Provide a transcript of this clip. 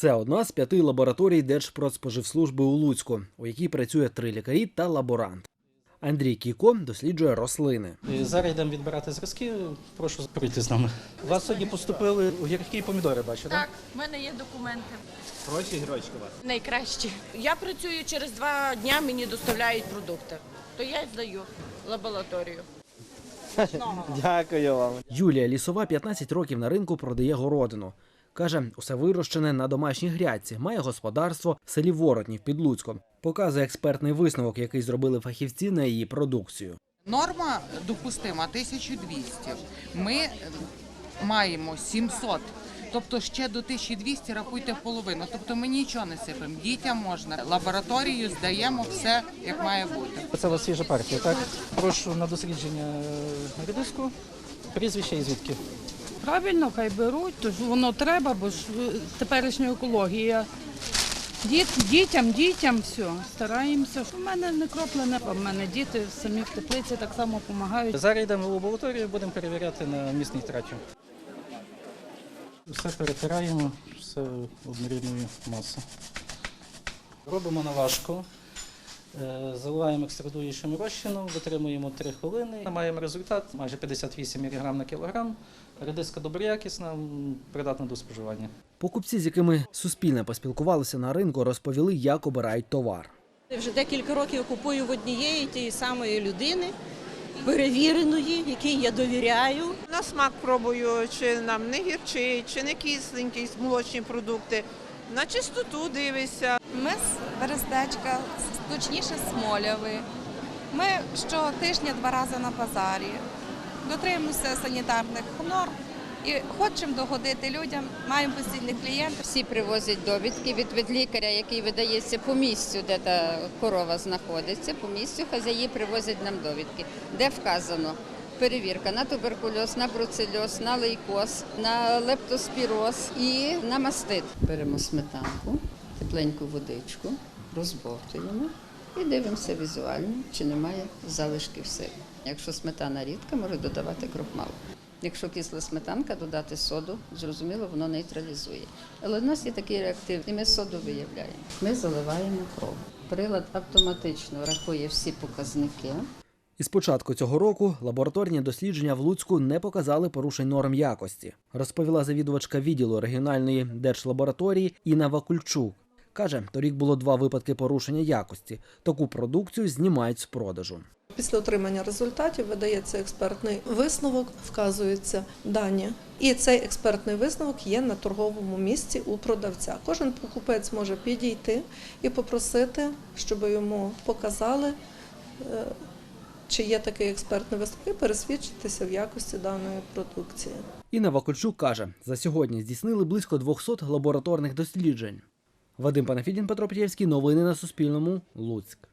Це одна з п'яти лабораторій Держпродспоживслужби у Луцьку, у якій працює три лікарі та лаборант. Андрій Кіко досліджує рослини. Зараз йдемо відбирати зразки. Прошу прийти з нами. У вас сьогодні поступили огірки і помідори, бачу, так? Так, в мене є документи. Гроші гірочка у вас. Найкращі. Я працюю через два дня, мені доставляють продукти. То я й здаю лабораторію. Дякую вам. Юлія Лісова 15 років на ринку продає городину. Каже, усе вирощене на домашній грядці, має господарство в селі Воротнів під Луцьком. Показує експертний висновок, який зробили фахівці на її продукцію. Норма допустима 1200. Ми маємо 700. Тобто ще до 1200 рахуйте половину. Тобто ми нічого не сипемо. Дітям можна. Лабораторію здаємо все, як має бути. Це у вас свіжа партія, так? Прошу на дослідження е, редиску, прізвище і звідки. Правильно, хай беруть, то ж воно треба, бо ж е, теперішня екологія. Діт, дітям, дітям все, стараємося. У мене не кроплене, в мене діти самі в теплиці так само допомагають. Зараз йдемо в лабораторію, будемо перевіряти на місний траті. Все перетираємо, все однорідної маси. Робимо наважку. Е, Заливаємо екстрадуючим розчином, витримуємо 3 хвилини. Маємо результат майже 58 мг на кілограм. Редиска доброякісна, придатна до споживання. Покупці, з якими суспільне поспілкувалися на ринку, розповіли, як обирають товар. Я Вже декілька років купую в однієї тієї самої людини, перевіреної, якій я довіряю. На смак пробую, чи нам не гірчий, чи не кисленький, молочні продукти. На чистоту дивишся. Ми з Берездечка, точніше Смолявий. Ми щотижня два рази на базарі. Дотримуємося санітарних норм і хочемо догодити людям. Маємо постійних клієнтів. Всі привозять довідки від, від лікаря, який видається по місцю, де та корова знаходиться. По місцю хазяї привозять нам довідки, де вказано перевірка на туберкульоз, на бруцельоз, на лейкоз, на лептоспіроз і на мастит. Беремо сметанку, тепленьку водичку, розбовтуємо і дивимося візуально, чи немає залишків сиру. Якщо сметана рідка, може додавати крохмал. Якщо кисла сметанка, додати соду, зрозуміло, воно нейтралізує. Але в нас є такий реактив, і ми соду виявляємо. Ми заливаємо кров. Прилад автоматично рахує всі показники. Із початку цього року лабораторні дослідження в Луцьку не показали порушень норм якості, розповіла завідувачка відділу регіональної держлабораторії Інна Вакульчук. Каже, торік було два випадки порушення якості. Таку продукцію знімають з продажу. Після отримання результатів видається експертний висновок, вказуються дані. І цей експертний висновок є на торговому місці у продавця. Кожен покупець може підійти і попросити, щоб йому показали, е, чи є такий експертний висновок, і пересвідчитися в якості даної продукції. Інна Вакульчук каже, за сьогодні здійснили близько 200 лабораторних досліджень. Вадим Панафідін, Петро Петєвський. Новини на Суспільному. Луцьк.